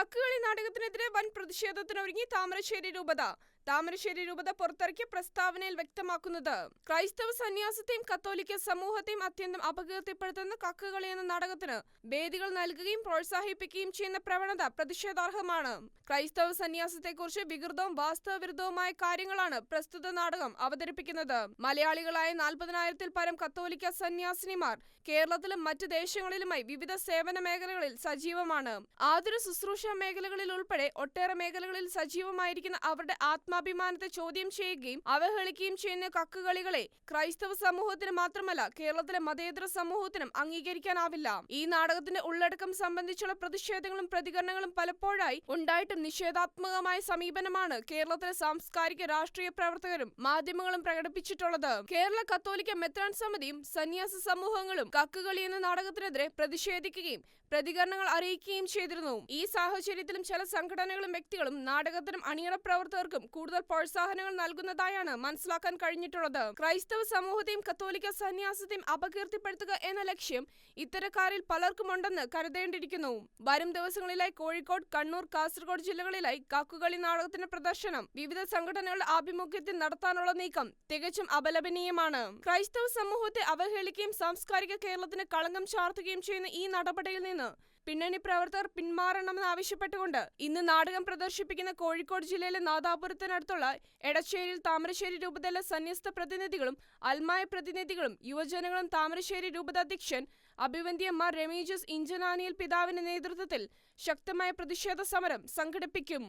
കക്കുകളി നാടകത്തിനെതിരെ വൻ പ്രതിഷേധത്തിനൊരുങ്ങി താമരശ്ശേരി രൂപത. താമരശ്ശേരി രൂപത പുറത്തിറക്കിയ പ്രസ്താവനയിൽ വ്യക്തമാക്കുന്നത് ക്രൈസ്തവ സന്യാസത്തെയും കത്തോലിക്ക സമൂഹത്തെയും അത്യന്തം അപകീർത്തിപ്പെടുത്തുന്ന കക്കുകളി എന്ന നാടകത്തിന് വേദികൾ നൽകുകയും പ്രോത്സാഹിപ്പിക്കുകയും ചെയ്യുന്ന പ്രവണത പ്രതിഷേധാർഹമാണ്. ക്രൈസ്തവ സന്യാസത്തെക്കുറിച്ച് വികൃതവും വാസ്തവവിരുദ്ധവുമായ കാര്യങ്ങളാണ് പ്രസ്തുത നാടകം അവതരിപ്പിക്കുന്നത്. മലയാളികളായ നാൽപ്പതിനായിരത്തിൽ പരം കത്തോലിക്ക സന്യാസിനിമാർ കേരളത്തിലും മറ്റ് ദേശങ്ങളിലുമായി വിവിധ സേവന മേഖലകളിൽ സജീവമാണ്. ആതുര ശുശ്രൂഷ മേഖലകളിൽ ഉൾപ്പെടെ ഒട്ടേറെ മേഖലകളിൽ സജീവമായിരിക്കുന്ന അവരുടെ ആത്മാഭിമാനത്തെ ചോദ്യം ചെയ്യുകയും അവഹേളിക്കുകയും ചെയ്യുന്ന കക്കുകളികളെ ക്രൈസ്തവ സമൂഹത്തിന് മാത്രമല്ല കേരളത്തിലെ മതേതര സമൂഹത്തിനും അംഗീകരിക്കാനാവില്ല. ഈ നാടകത്തിന്റെ ഉള്ളടക്കം സംബന്ധിച്ചുള്ള പ്രതിഷേധങ്ങളും പ്രതികരണങ്ങളും പലപ്പോഴായി ഉണ്ടായിട്ടും നിഷേധാത്മകമായ സമീപനമാണ് കേരളത്തിലെ സാംസ്കാരിക രാഷ്ട്രീയ പ്രവർത്തകരും മാധ്യമങ്ങളും പ്രകടിപ്പിച്ചിട്ടുള്ളത്. കേരള കത്തോലിക്ക മെത്രാൻ സമിതിയും സന്യാസ സമൂഹങ്ങളും കക്കുകളി എന്ന നാടകത്തിനെതിരെ പ്രതിഷേധിക്കുകയും പ്രതികരണങ്ങൾ അറിയിക്കുകയും ചെയ്തിരുന്നു. ഈ സാഹചര്യത്തിലും ചില സംഘടനകളും വ്യക്തികളും നാടകത്തിനും അണിയറ പ്രവർത്തകർക്കും കൂടുതൽ പ്രോത്സാഹനങ്ങൾ നൽകുന്നതായാണ് മനസ്സിലാക്കാൻ കഴിഞ്ഞിട്ടുള്ളത്. ക്രൈസ്തവ സമൂഹത്തെയും കത്തോലിക്ക സന്യാസത്തെയും അപകീർത്തിപ്പെടുത്തുക എന്ന ലക്ഷ്യം ഇത്തരക്കാരിൽ പലർക്കുമുണ്ടെന്ന് കരുതേണ്ടിയിരിക്കുന്നു. വരും ദിവസങ്ങളിലായി കോഴിക്കോട് കണ്ണൂർ കാസർഗോഡ് ജില്ലകളിലായി കാക്കുകളി നാടകത്തിന്റെ പ്രദർശനം വിവിധ സംഘടനകളുടെ ആഭിമുഖ്യത്തിൽ നടത്താനുള്ള നീക്കം തികച്ചും അപലപനീയമാണ്. ക്രൈസ്തവ സമൂഹത്തെ അവഹേളിക്കുകയും സാംസ്കാരിക കേരളത്തിന് കളങ്കം ചാർത്തുകയും ചെയ്യുന്ന ഈ നടപടിയിൽ നിന്ന് പിന്നണി പ്രവർത്തകർ പിന്മാറണമെന്നാവശ്യപ്പെട്ടുകൊണ്ട് ഇന്ന് നാടകം പ്രദർശിപ്പിക്കുന്ന കോഴിക്കോട് ജില്ലയിലെ നാദാപുരത്തിനടുത്തുള്ള എടശ്ശേരിയിൽ താമരശ്ശേരി രൂപതയിലെ സന്യസ്ത പ്രതിനിധികളും അൽമായ പ്രതിനിധികളും യുവജനങ്ങളും താമരശ്ശേരി രൂപത അധ്യക്ഷൻ അഭിവന്ധ്യമാർ രമീജസ് ഇഞ്ചനാനിയൽ പിതാവിന്റെ നേതൃത്വത്തിൽ ശക്തമായ പ്രതിഷേധ സമരം സംഘടിപ്പിക്കും.